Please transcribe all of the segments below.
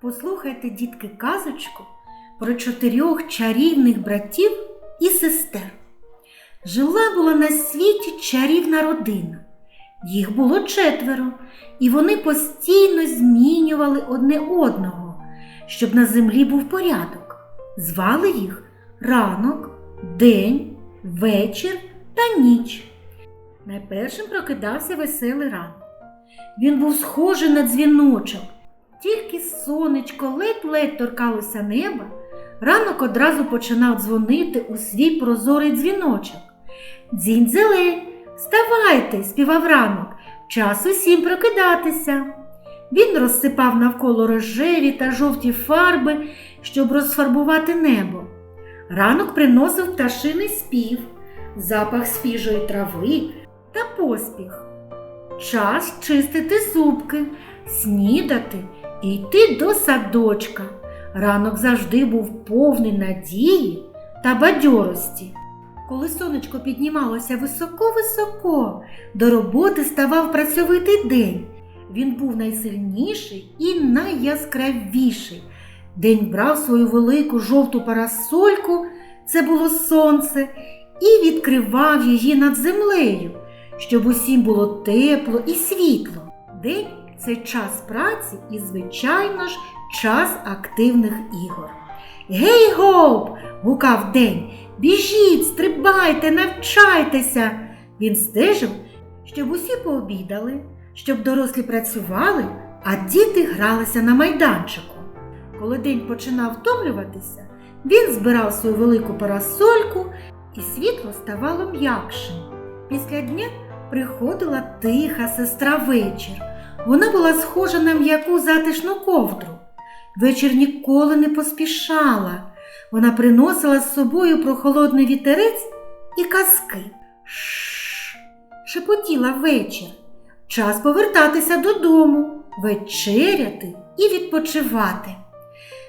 Послухайте, дітки, казочку про чотирьох чарівних братів і сестер. Жила була на світі чарівна родина. Їх було четверо, і вони постійно змінювали одне одного, щоб на землі був порядок. Звали їх ранок, день, вечір та ніч. Найпершим прокидався веселий ранок. Він був схожий на дзвіночок. Тільки сонечко ледь-ледь торкалося неба, ранок одразу починав дзвонити у свій прозорий дзвіночок. Дзінь-дзелень, вставайте, співав ранок, час усім прокидатися. Він розсипав навколо рожеві та жовті фарби, щоб розфарбувати небо. Ранок приносив пташиний спів, запах свіжої трави та поспіх. Час чистити зубки, снідати і йти до садочка. Ранок завжди був повний надії та бадьорості. Коли сонечко піднімалося високо-високо, до роботи ставав працьовитий день. Він був найсильніший і найяскравіший. День брав свою велику жовту парасольку, це було сонце, і відкривав її над землею, щоб усім було тепло і світло. День це час праці і, звичайно ж, час активних ігор. Гей гоп! гукав день. Біжіть, стрибайте, навчайтеся. Він стежив, щоб усі пообідали, щоб дорослі працювали, а діти гралися на майданчику. Коли день починав втомлюватися, він збирав свою велику парасольку і світло ставало м'якшим. Після дня приходила тиха сестра вечір. Вона була схожа на м'яку затишну ковдру. Вечір ніколи не поспішала. Вона приносила з собою прохолодний вітерець і казки. Шш, шепотіла вечір. Час повертатися додому, вечеряти і відпочивати.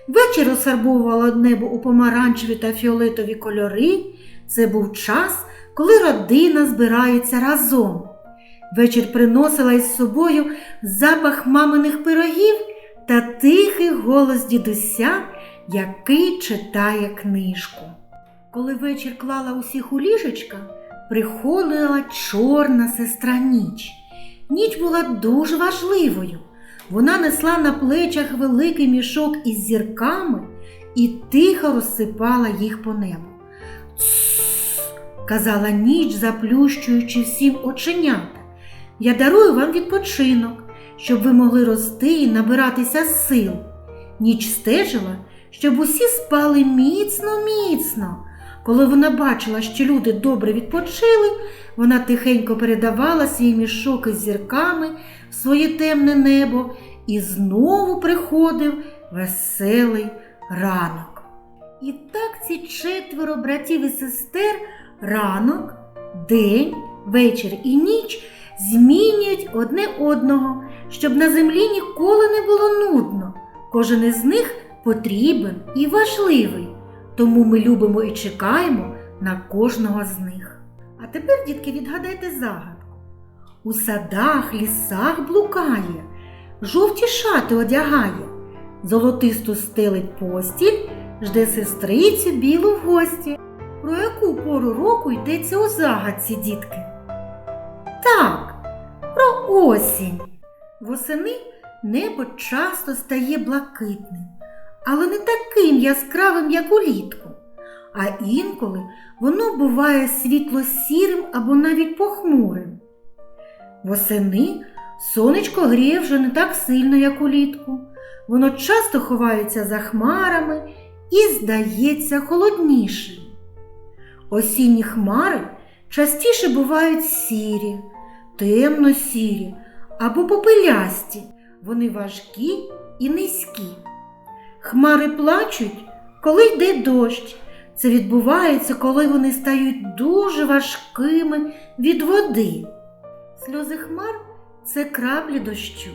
Вечір розфарбовувала небо у помаранчеві та фіолетові кольори. Це був час, коли родина збирається разом. Вечір приносила із собою запах маминих пирогів та тихий голос дідуся, який читає книжку. Коли вечір клала усіх у ліжечка, приходила чорна сестра ніч. Ніч була дуже важливою. Вона несла на плечах великий мішок із зірками і тихо розсипала їх по небу. Казала ніч, заплющуючи всім оченята. Я дарую вам відпочинок, щоб ви могли рости і набиратися сил. Ніч стежила, щоб усі спали міцно, міцно. Коли вона бачила, що люди добре відпочили, вона тихенько передавала свій мішок із зірками в своє темне небо і знову приходив веселий ранок. І так ці четверо братів і сестер ранок, день, вечір і ніч змінюють одне одного, щоб на землі ніколи не було нудно. Кожен із них потрібен і важливий, тому ми любимо і чекаємо на кожного з них. А тепер, дітки, відгадайте загадку. У садах, лісах блукає, жовті шати одягає, золотисту стелить постіль, жде сестрицю білу в гості. Про яку пору року йдеться у загадці, дітки? Осінь. Восени небо часто стає блакитним, але не таким яскравим, як улітку. А інколи воно буває світло-сірим або навіть похмурим. Восени сонечко гріє вже не так сильно, як улітку. Воно часто ховається за хмарами і здається холоднішим. Осінні хмари частіше бувають сірі, темно-сірі або попелясті. Вони важкі і низькі. Хмари плачуть, коли йде дощ. Це відбувається, коли вони стають дуже важкими від води. Сльози хмар це краплі дощу.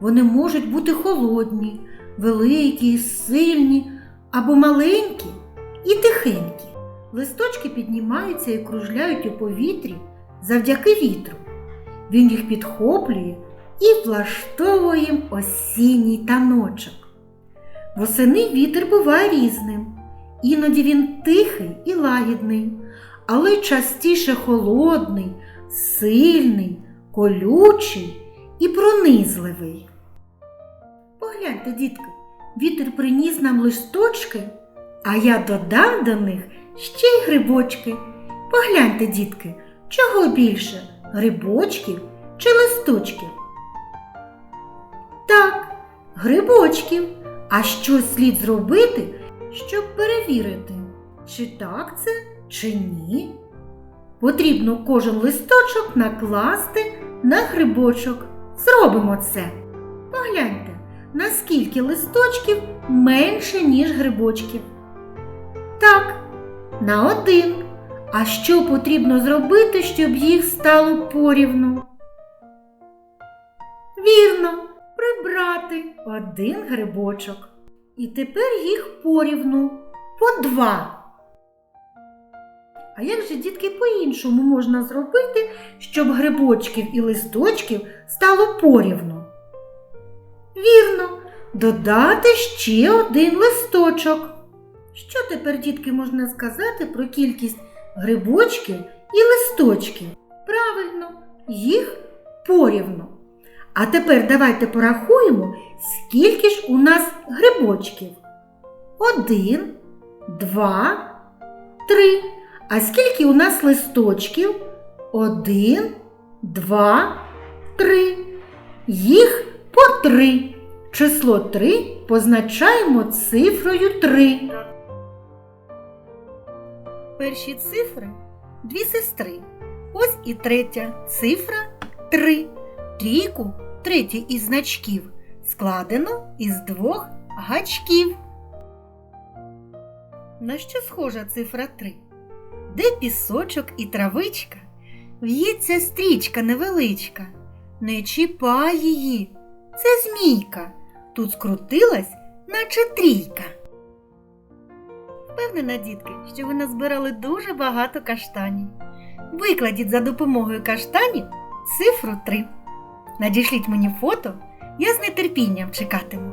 Вони можуть бути холодні, великі, сильні або маленькі і тихенькі. Листочки піднімаються і кружляють у повітрі завдяки вітру. Він їх підхоплює і влаштовує осінній таночок. Восени вітер буває різним. Іноді він тихий і лагідний, але частіше холодний, сильний, колючий і пронизливий. Погляньте, дітки, вітер приніс нам листочки, а я додам до них ще й грибочки. Погляньте, дітки, чого більше грибочків чи листочків? Так, грибочків. А що слід зробити, щоб перевірити, чи так це, чи ні? Потрібно кожен листочок накласти на грибочок. Зробимо це. Погляньте, наскільки листочків менше, ніж грибочків. Так, на один. А що потрібно зробити, щоб їх стало порівну? Вірно, прибрати один грибочок. І тепер їх порівну по два. А як же, дітки, по-іншому можна зробити, щоб грибочків і листочків стало порівну? Вірно, додати ще один листочок. Що тепер, дітки, можна сказати про кількість грибочків і листочків? Правильно, їх порівну. А тепер давайте порахуємо, скільки ж у нас грибочків. Один, два, три. А скільки у нас листочків? Один, два, три. Їх по три. Число три позначаємо цифрою три. Перші цифри дві сестри. Ось і третя цифра три. Трійку третій із значків складено із двох гачків. На що схожа цифра 3? Де пісочок і травичка? В'ється стрічка невеличка. Не чіпай її. Це змійка. Тут скрутилась, наче трійка. Впевнена, дітки, що ви назбирали дуже багато каштанів. Викладіть за допомогою каштанів цифру 3. Надішліть мені фото, я з нетерпінням чекатиму.